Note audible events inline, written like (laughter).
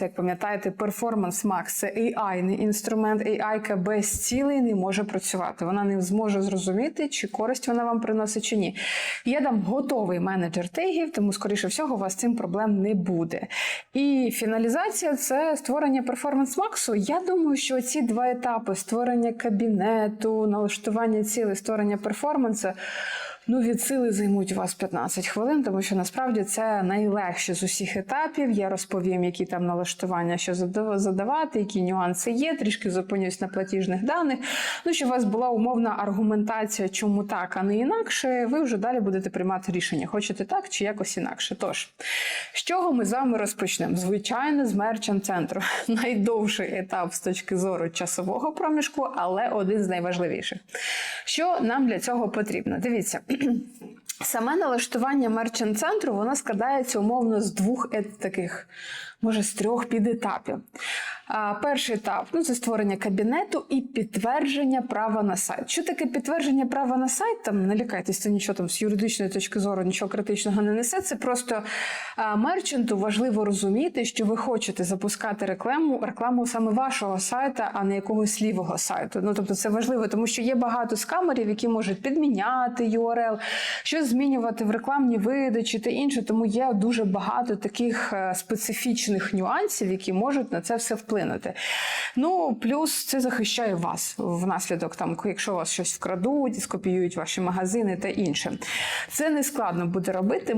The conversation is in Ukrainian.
Як пам'ятаєте, Performance Max – це AI-ний інструмент. AI без цілей не може працювати. Вона не зможе зрозуміти, чи користь вона вам приносить, чи ні. Я дам готовий менеджер тегів, тому, скоріше всього, у вас цим проблем не буде. І фіналізація це створення Performance Max. Я думаю, що ці два етапи створення кабінету, налаштування цілей, створення перформансу. Ну, від сили займуть у вас 15 хвилин, тому що насправді це найлегше з усіх етапів. Я розповім, які там налаштування, що задав- задавати, які нюанси є. Трішки зупинюсь на платіжних даних. Ну, щоб у вас була умовна аргументація, чому так, а не інакше. Ви вже далі будете приймати рішення, хочете так чи якось інакше. Тож, з чого ми з вами розпочнемо? Звичайно, з мерчант центру. (laughs) Найдовший етап з точки зору часового проміжку, але один з найважливіших. Що нам для цього потрібно? Дивіться. (clears throat) Саме налаштування мерчант центру воно складається умовно з двох ет- таких, може, з трьох підетапів. Перший етап ну, це створення кабінету і підтвердження права на сайт. Що таке підтвердження права на сайт? Там не лякайтесь, це нічого там з юридичної точки зору, нічого критичного не несе. Це просто а, мерчанту важливо розуміти, що ви хочете запускати рекламу, рекламу саме вашого сайта, а не якогось лівого сайту. Ну тобто це важливо, тому що є багато скамерів, які можуть підміняти URL, щось змінювати в рекламній видачі та інше. Тому є дуже багато таких е, специфічних нюансів, які можуть на це все вплинути. Ну плюс це захищає вас внаслідок там, якщо вас щось вкрадуть, скопіюють ваші магазини та інше. Це не складно буде робити.